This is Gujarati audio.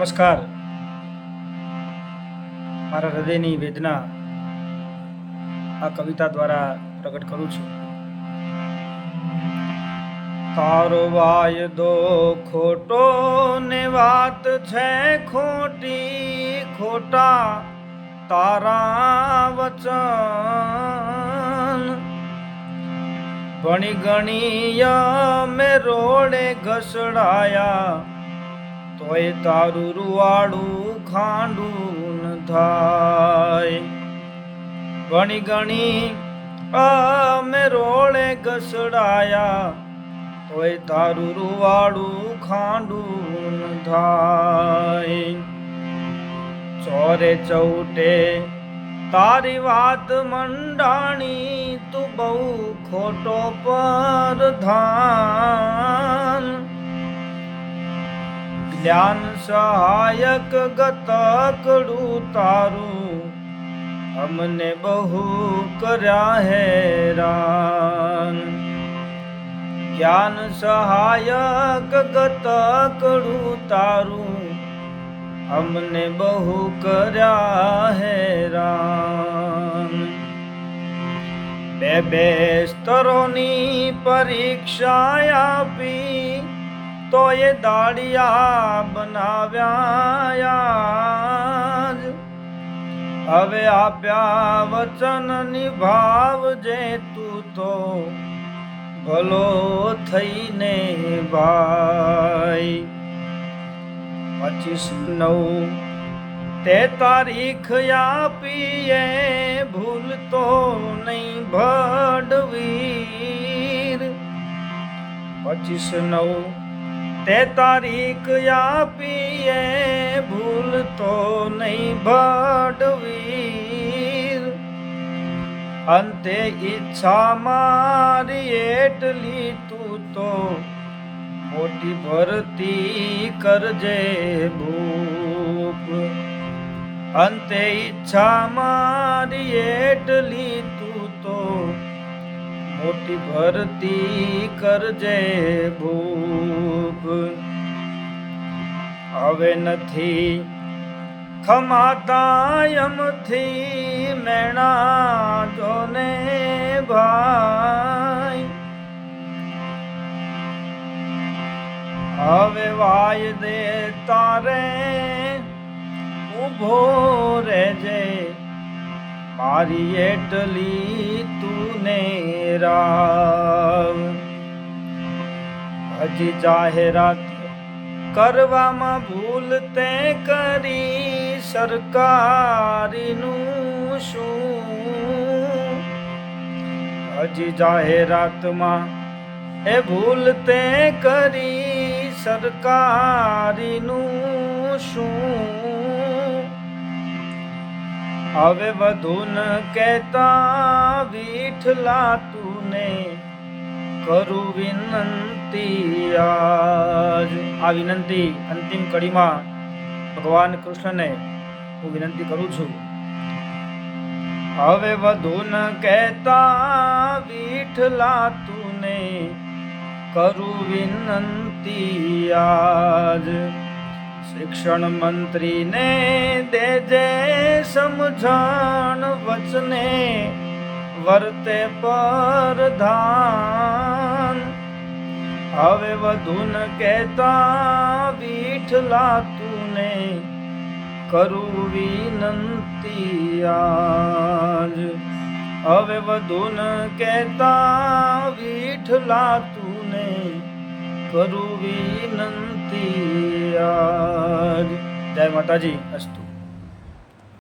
નમસ્કાર. મારા હૃદયની વેદના આ કવિતા દ્વારા પ્રગટ કરું છું. તારો વાયદો ખોટો ને વાત છે ખોટી, ખોટા તારા વચન. ભણી ગણી મેં રોડે ઘસડાયા તોય તારું રૂવાડું ખાંડું થાય. ભણી ગણી અમે રોળે ઘસડાયા, તોય તારું રૂવાડું ખાંડું થાય. ચોરે ચૌટે તારી વાત મંડાણી, તું બહુ ખોટો પરધાન જ્ઞાન સહાયક ગતકડું તારું. અમને બહુ કર્યા હેરાન. જ્ઞાન સહાયક ગતકડું તારું. અમને બહુ કર્યા હેરાન. બે બે સ્તરોની પરીક્ષા આપી તો એ દાડિયા બનાવ્યા હવે આપ્યા વચન નિભાવજે તું તો ભલો થઈને ભાઈ. પચીસ નવ તે તારીખ આપીએ, ભૂલતો નહીં ભડવીર. પચીસ નવ તે તારીખ આપીએ ભૂલતો નહીં ભડવીર. અંતે ઈચ્છા મારી એટલી તું તો મોટી ભરતી કરજે ભૂપ. અંતે ઈચ્છા મારી એટલી મોટી ભરતી કરજે ભૂપ. હવે નથી ખમાતા એમથી મેણા જોને ભાઈ. હવે વાય દે તારે ઊભો રહેજે. મારી એટલી તુને રાવ હજી જાહેરાત કરવામાં ભૂલ તે કરી સરકારીનું શું હજી જાહેરાતમાં એ ભૂલ તે કરી સરકારીનું શું હવે વધુ ન કહેતા વિઠલા તુને કરું વિનંતી આજ. આ વિનંતી અંતિમ કડીમાં ભગવાન કૃષ્ણને હું વિનંતી કરું છું. હવે વધુ ન કહેતા વિઠલા તુને કરું વિનંતી આજ. શિક્ષણ મંત્રીને દેજે સમજણ વચને વર્તે પરધાન હવે વધુ ન કહેતા વિઠલા તુને કરું વિનંતી આજ. હવે વધુ ન કહેતા વિઠલા તુને કરું વિનંતી આજ. જય માતાજી, અસ્તુ.